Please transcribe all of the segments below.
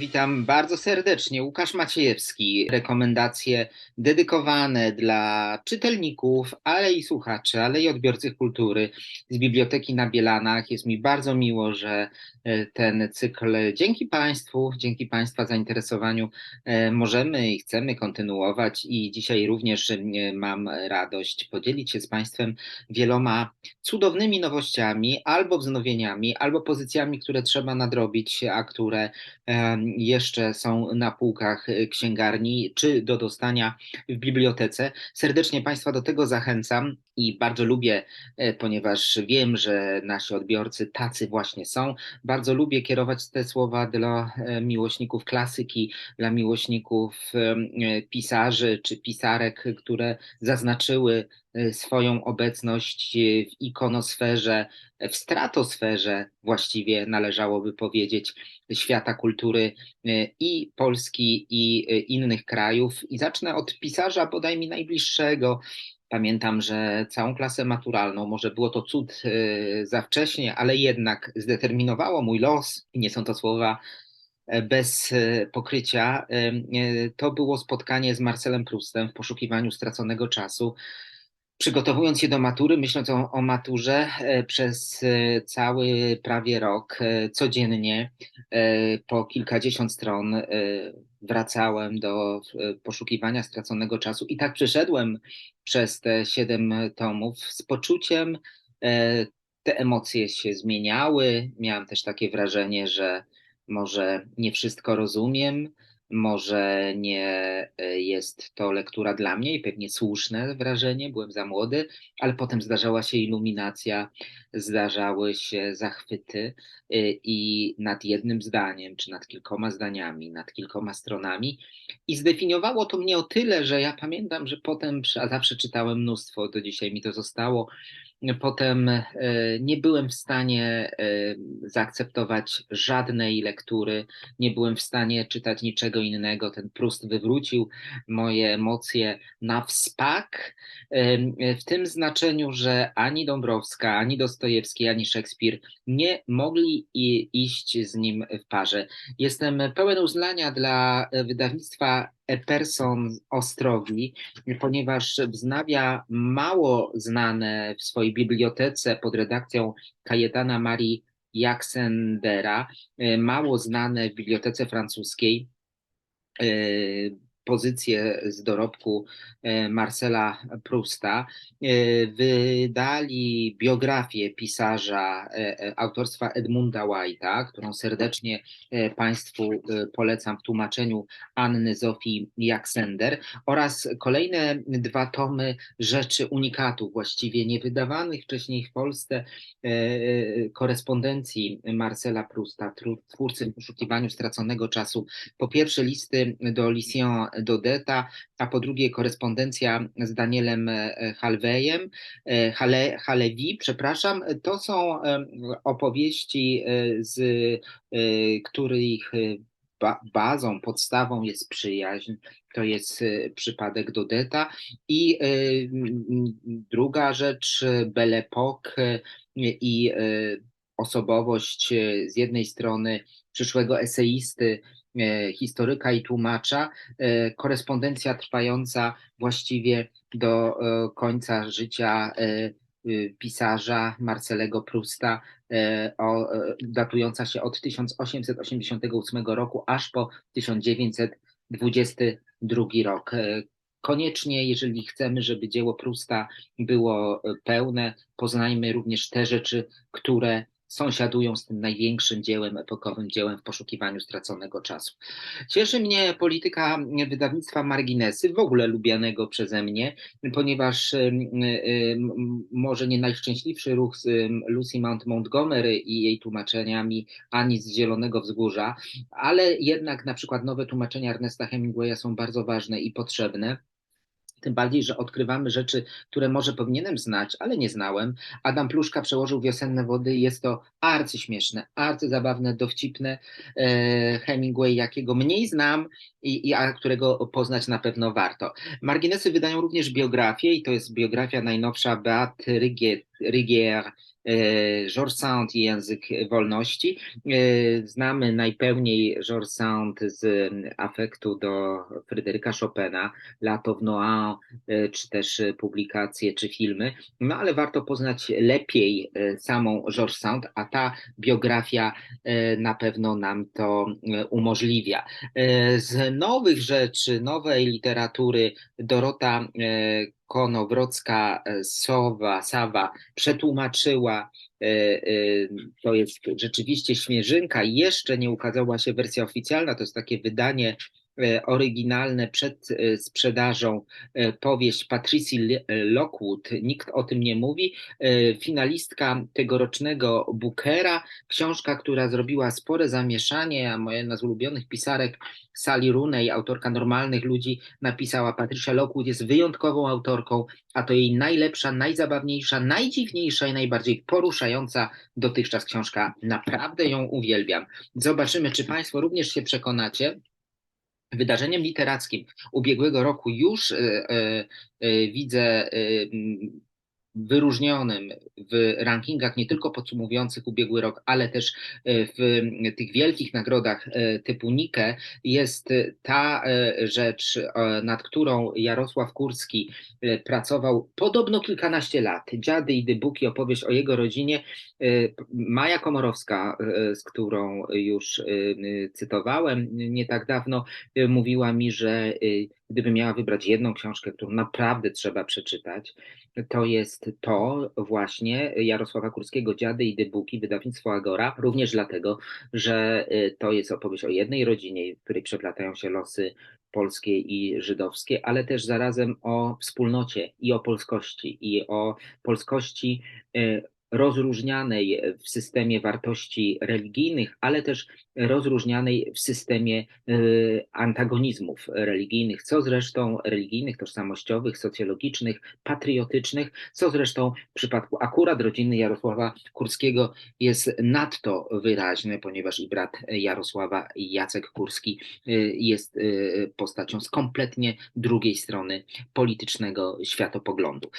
witam bardzo serdecznie. Łukasz Maciejewski. Rekomendacje dedykowane dla czytelników, ale i słuchaczy, ale i odbiorców kultury z Biblioteki na Bielanach. Jest mi bardzo miło, że e, ten cykl dzięki Państwu, dzięki Państwa zainteresowaniu e, możemy i chcemy kontynuować i dzisiaj również e, mam radość podzielić się z Państwem wieloma cudownymi nowościami, albo wznowieniami, albo pozycjami, które trzeba nadrobić, a które jeszcze są na półkach księgarni, czy do dostania w bibliotece. Serdecznie Państwa do tego zachęcam i bardzo lubię, e, ponieważ wiem, że nasi odbiorcy tacy właśnie są. Bardzo lubię kierować te słowa dla e, miłośników klasyki, dla miłośników e, pisarzy czy pisarek, które zaznaczyły swoją obecność w ikonosferze, w stratosferze właściwie należałoby powiedzieć, świata kultury i Polski, i innych krajów. I zacznę od pisarza bodaj mi najbliższego, Pamiętam, że całą klasę maturalną, może było to cud y, za wcześnie, ale jednak zdeterminowało mój los, i nie są to słowa e, bez e, pokrycia, e, to było spotkanie z Marcelem Prustem w poszukiwaniu straconego czasu. Przygotowując się do matury, myśląc o, o maturze przez cały prawie rok, codziennie po kilkadziesiąt stron wracałem do poszukiwania straconego czasu i tak przeszedłem przez te siedem tomów z poczuciem, e, te emocje się zmieniały. Miałem też takie wrażenie, że może nie wszystko rozumiem, może nie e, jest to lektura dla mnie i pewnie słuszne wrażenie, byłem za młody, ale potem zdarzała się iluminacja, zdarzały się zachwyty e, i nad jednym zdaniem, czy nad kilkoma zdaniami, nad kilkoma stronami. I zdefiniowało to mnie o tyle, że ja pamiętam, że potem, a zawsze czytałem mnóstwo, do dzisiaj mi to zostało, Potem e, nie byłem w stanie e, zaakceptować żadnej lektury, nie byłem w stanie czytać niczego innego. Ten Prust wywrócił moje emocje na wspak, w tym znaczeniu, że ani Dąbrowska, ani Dostojewski, ani Szekspir nie mogli iść z nim w parze. Jestem pełen uznania dla wydawnictwa Eperson Ostrogi, ponieważ wznawia mało znane w swojej bibliotece pod redakcją Kajetana Marii Jaksendera, e, mało znane w bibliotece francuskiej e, pozycję z dorobku e, Marcela Prusta. E, wydali biografię pisarza e, autorstwa Edmunda White'a, którą serdecznie Państwu polecam w tłumaczeniu Anny Zofii Jaksender oraz kolejne dwa tomy rzeczy unikatów, właściwie niewydawanych wcześniej w Polsce korespondencji Marcela Prusta, twórcy w poszukiwaniu straconego czasu. Po pierwsze listy do Lucien Dodeta, a po drugie korespondencja z Danielem e, Halwejem, e, Hale, Halewi, przepraszam, to są opowieści, e, z których bazą, podstawą jest przyjaźń, to jest przypadek Dodeta. I druga rzecz, Belle Époque i osobowość z jednej strony przyszłego eseisty, E, historyka i tłumacza, e, korespondencja trwająca właściwie do e, końca życia pisarza Marcelego Prusta, datująca się od 1888 roku aż po 1922 rok. Koniecznie, jeżeli chcemy, żeby dzieło Prusta było pełne, poznajmy również te rzeczy, które sąsiadują z tym największym dziełem, epokowym dziełem w poszukiwaniu straconego czasu. Cieszy mnie polityka wydawnictwa Marginesy, w ogóle lubianego przeze mnie, ponieważ może nie najszczęśliwszy ruch z Lucy Mount Montgomery i jej tłumaczeniami ani z Zielonego Wzgórza, ale jednak na przykład nowe tłumaczenia Ernesta Hemingwaya są bardzo ważne i potrzebne. Tym bardziej, że odkrywamy rzeczy, które może powinienem znać, ale nie znałem. Adam Pluszka przełożył wiosenne wody jest to arcyśmieszne, arcyzabawne, dowcipne e, Hemingway, jakiego mniej znam i, i a którego poznać na pewno warto. Marginesy wydają również biografię i to jest biografia najnowsza Beaty Rygiet Rigier, Georges Sand i Język Wolności. Znamy najpełniej Georges Sand z afektu do Fryderyka Chopina, Lato w Noir, czy też publikacje, czy filmy, no ale warto poznać lepiej samą Georges Sand, a ta biografia na pewno nam to umożliwia. Z nowych rzeczy, nowej literatury Dorota Konowrocka Sowa, Sawa przetłumaczyła, e, e, to jest rzeczywiście śmieżynka, jeszcze nie ukazała się wersja oficjalna, to jest takie wydanie E, oryginalne przed e, sprzedażą e, powieść Patricia Lockwood, nikt o tym nie mówi, finalistka tegorocznego Bookera, książka, która zrobiła spore zamieszanie, a moja z ulubionych pisarek Sally Rooney, autorka Normalnych Ludzi, napisała Patricia Lockwood jest wyjątkową autorką, a to jej najlepsza, najzabawniejsza, najdziwniejsza i najbardziej poruszająca dotychczas książka. Naprawdę ją uwielbiam. Zobaczymy, czy Państwo również się przekonacie. Wydarzeniem literackim. Ubiegłego roku już y, y, y, widzę wyróżnionym w rankingach nie tylko podsumowujących ubiegły rok, ale też e, w tych wielkich nagrodach e, typu Nike jest ta e, rzecz, nad którą Jarosław Kurski pracował podobno kilkanaście lat. Dziady i dybuki, opowieść o jego rodzinie. Maja Komorowska, z którą już cytowałem nie tak dawno, mówiła mi, że gdybym miała wybrać jedną książkę, którą naprawdę trzeba przeczytać, to jest to właśnie Jarosława Kurskiego Dziady i Dybuki, wydawnictwo Agora, również dlatego, że y, to jest opowieść o jednej rodzinie, w której przeplatają się losy polskie i żydowskie, ale też zarazem o wspólnocie i o polskości, i o polskości y, rozróżnianej w systemie wartości religijnych, ale też rozróżnianej w systemie e, antagonizmów religijnych, co zresztą religijnych, tożsamościowych, socjologicznych, patriotycznych, co zresztą w przypadku akurat rodziny Jarosława Kurskiego jest nadto wyraźne, ponieważ i brat Jarosława, Jacek Kurski, e, jest e, postacią z kompletnie drugiej strony politycznego światopoglądu.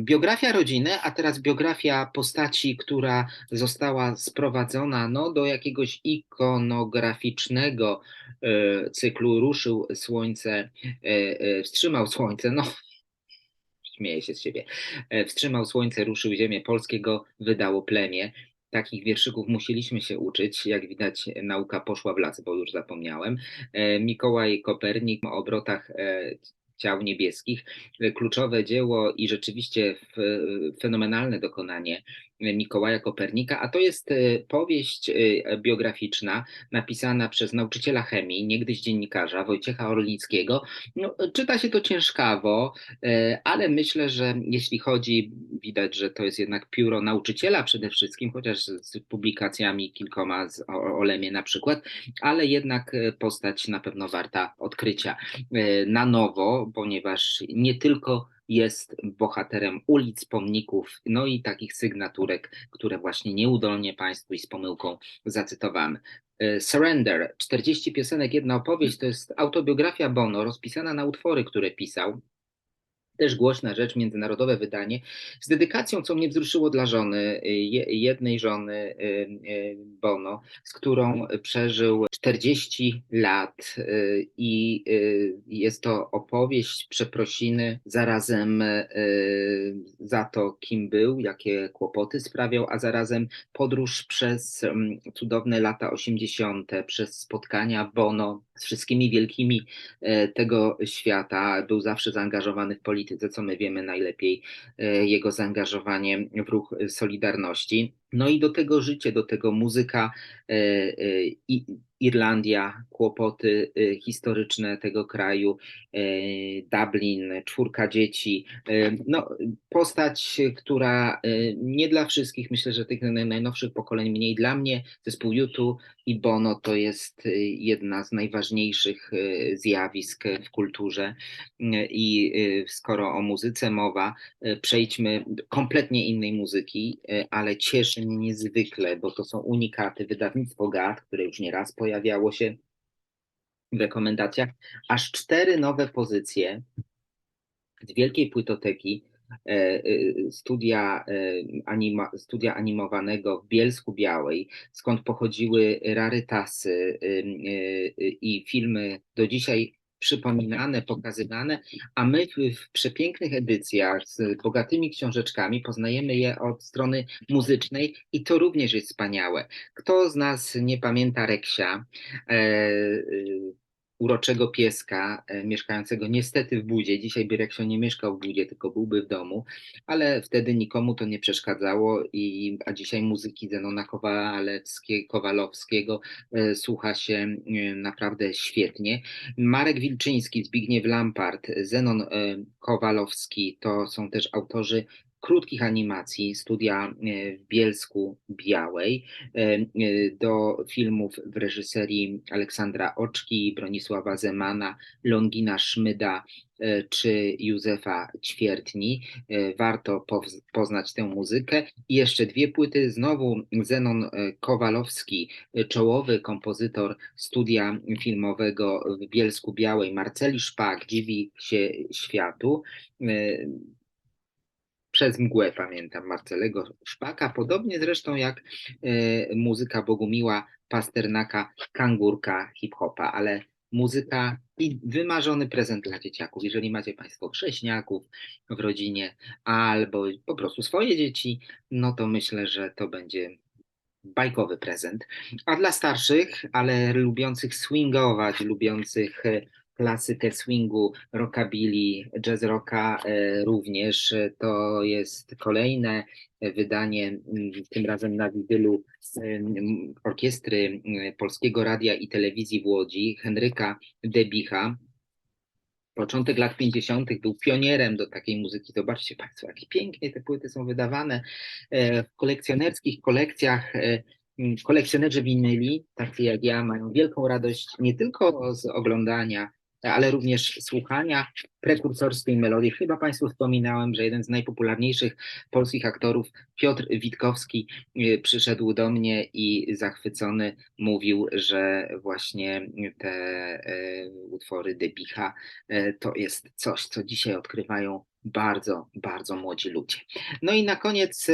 Biografia rodziny, a teraz biografia postaci, która została sprowadzona no, do jakiegoś ikonograficznego e, cyklu Ruszył Słońce, e, wstrzymał Słońce, no śmieję się z siebie, wstrzymał Słońce, ruszył Ziemię Polskiego, wydało plemię. Takich wierszyków musieliśmy się uczyć. Jak widać, nauka poszła w las, bo już zapomniałem. Mikołaj Kopernik o obrotach ciał niebieskich. Kluczowe dzieło i rzeczywiście fenomenalne dokonanie Mikołaja Kopernika, a to jest e, powieść e, biograficzna napisana przez nauczyciela chemii, niegdyś dziennikarza Wojciecha Orlickiego. No, czyta się to ciężkawo, e, ale myślę, że jeśli chodzi, widać, że to jest jednak pióro nauczyciela przede wszystkim, chociaż z publikacjami kilkoma z Olemie na przykład, ale jednak postać na pewno warta odkrycia na nowo, ponieważ nie tylko jest bohaterem ulic, pomników, no i takich sygnaturek, które właśnie nieudolnie Państwu i z pomyłką zacytowałem. Surrender, 40 piosenek, jedna opowieść, to jest autobiografia Bono, rozpisana na utwory, które pisał też głośna rzecz, międzynarodowe wydanie, z dedykacją, co mnie wzruszyło dla żony, jednej żony y, y, Bono, z którą przeżył 40 lat y, i jest to opowieść przeprosiny zarazem za to, kim był, jakie kłopoty sprawiał, a zarazem podróż przez mm, cudowne lata 80., przez spotkania Bono z wszystkimi wielkimi tego świata. Był zawsze zaangażowany w politykę polityce, co my wiemy najlepiej, e, jego zaangażowanie w ruch Solidarności. No i do tego życie, do tego muzyka, e, e, Irlandia, kłopoty historyczne tego kraju, Dublin, czwórka dzieci. No, postać, która nie dla wszystkich, myślę, że tych najnowszych pokoleń mniej dla mnie, zespół YouTube i Bono to jest jedna z najważniejszych zjawisk w kulturze. I skoro o muzyce mowa, przejdźmy kompletnie innej muzyki, ale cieszy niezwykle, bo to są unikaty. Wydawnictwo GAT, które już nieraz pojawiało się w rekomendacjach, aż cztery nowe pozycje z wielkiej płytoteki studia, anima, studia animowanego w Bielsku Białej, skąd pochodziły rarytasy i filmy do dzisiaj przypominane, pokazywane, a my w, przepięknych edycjach z bogatymi książeczkami poznajemy je od strony muzycznej i to również jest wspaniałe. Kto z nas nie pamięta Reksia? E, uroczego pieska e, mieszkającego niestety w budzie. Dzisiaj by Reksio nie mieszkał w budzie, tylko byłby w domu, ale wtedy nikomu to nie przeszkadzało, i, a dzisiaj muzyki Zenona Kowalowskiego e, słucha się e, naprawdę świetnie. Marek Wilczyński, Zbigniew Lampart, Zenon Kowalowski to są też autorzy krótkich animacji, studia e, w Bielsku Białej, e, e, do filmów w reżyserii Aleksandra Oczki, Bronisława Zemana, Longina Szmyda czy Józefa Ćwiertni. Warto poznać tę muzykę. I jeszcze dwie płyty, znowu Zenon Kowalowski, czołowy kompozytor studia filmowego w Bielsku Białej, Marceli Szpak, Dziwi się światu przez mgłę pamiętam Marcelego Szpaka, podobnie zresztą jak e, muzyka Bogumiła Pasternaka, kangurka hip-hopa, ale muzyka i wymarzony prezent dla dzieciaków. Jeżeli macie Państwo chrześniaków w rodzinie albo po prostu swoje dzieci, no to myślę, że to będzie bajkowy prezent. A dla starszych, ale lubiących swingować, lubiących klasykę swingu, rockabilly, jazz rocka e, również. To jest kolejne wydanie, mm, tym razem na widylu orkiestry mm, Polskiego Radia i Telewizji w Łodzi, Henryka Debicha. Początek lat 50. był pionierem do takiej muzyki. Zobaczcie Państwo, jakie pięknie te płyty są wydawane e, w kolekcjonerskich kolekcjach e, kolekcjonerzy winyli, tacy jak ja, mają wielką radość nie tylko z oglądania ale również słuchania prekursorskiej melodii. Chyba Państwu wspominałem, że jeden z najpopularniejszych polskich aktorów, Piotr Witkowski, y, przyszedł do mnie i zachwycony mówił, że właśnie te y, utwory Debicha y, to jest coś, co dzisiaj odkrywają bardzo, bardzo młodzi ludzie. No i na koniec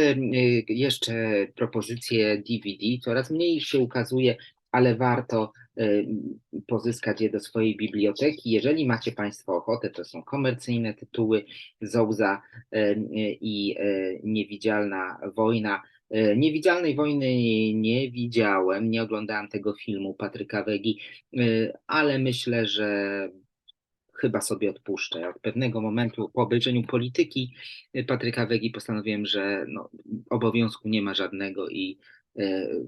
jeszcze propozycje DVD. Coraz mniej się ukazuje ale warto pozyskać je do swojej biblioteki. Jeżeli macie Państwo ochotę, to są komercyjne tytuły Zouza y, i y, Niewidzialna Wojna. Niewidzialnej wojny nie widziałem, nie oglądałem tego filmu Patryka Wegi, ale myślę, że chyba sobie odpuszczę. Od pewnego momentu po obejrzeniu polityki Patryka Wegi postanowiłem, że no, obowiązku nie ma żadnego i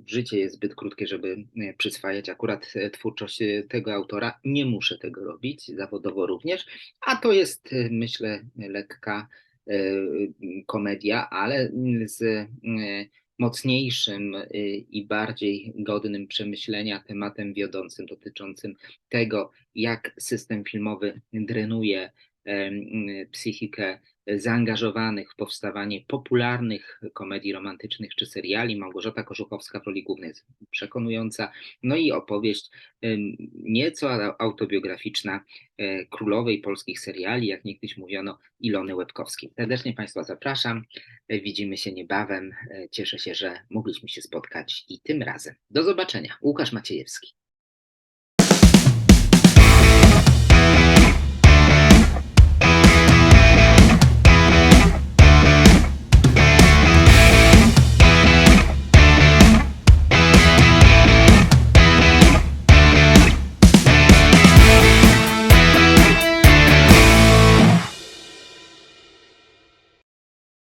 życie jest zbyt krótkie, żeby e, przyswajać akurat e, twórczość tego autora. Nie muszę tego robić, zawodowo również, a to jest, myślę, lekka komedia, ale z mocniejszym i bardziej godnym przemyślenia tematem wiodącym dotyczącym tego, jak system filmowy drenuje psychikę zaangażowanych w powstawanie popularnych komedii romantycznych czy seriali. Małgorzata Korzuchowska w roli głównej jest przekonująca. No i opowieść nieco autobiograficzna e, królowej polskich seriali, jak niegdyś mówiono, Ilony Łebkowskiej. Serdecznie Państwa zapraszam. E, widzimy się niebawem. E, cieszę się, że mogliśmy się spotkać i tym razem. Do zobaczenia. Łukasz Maciejewski.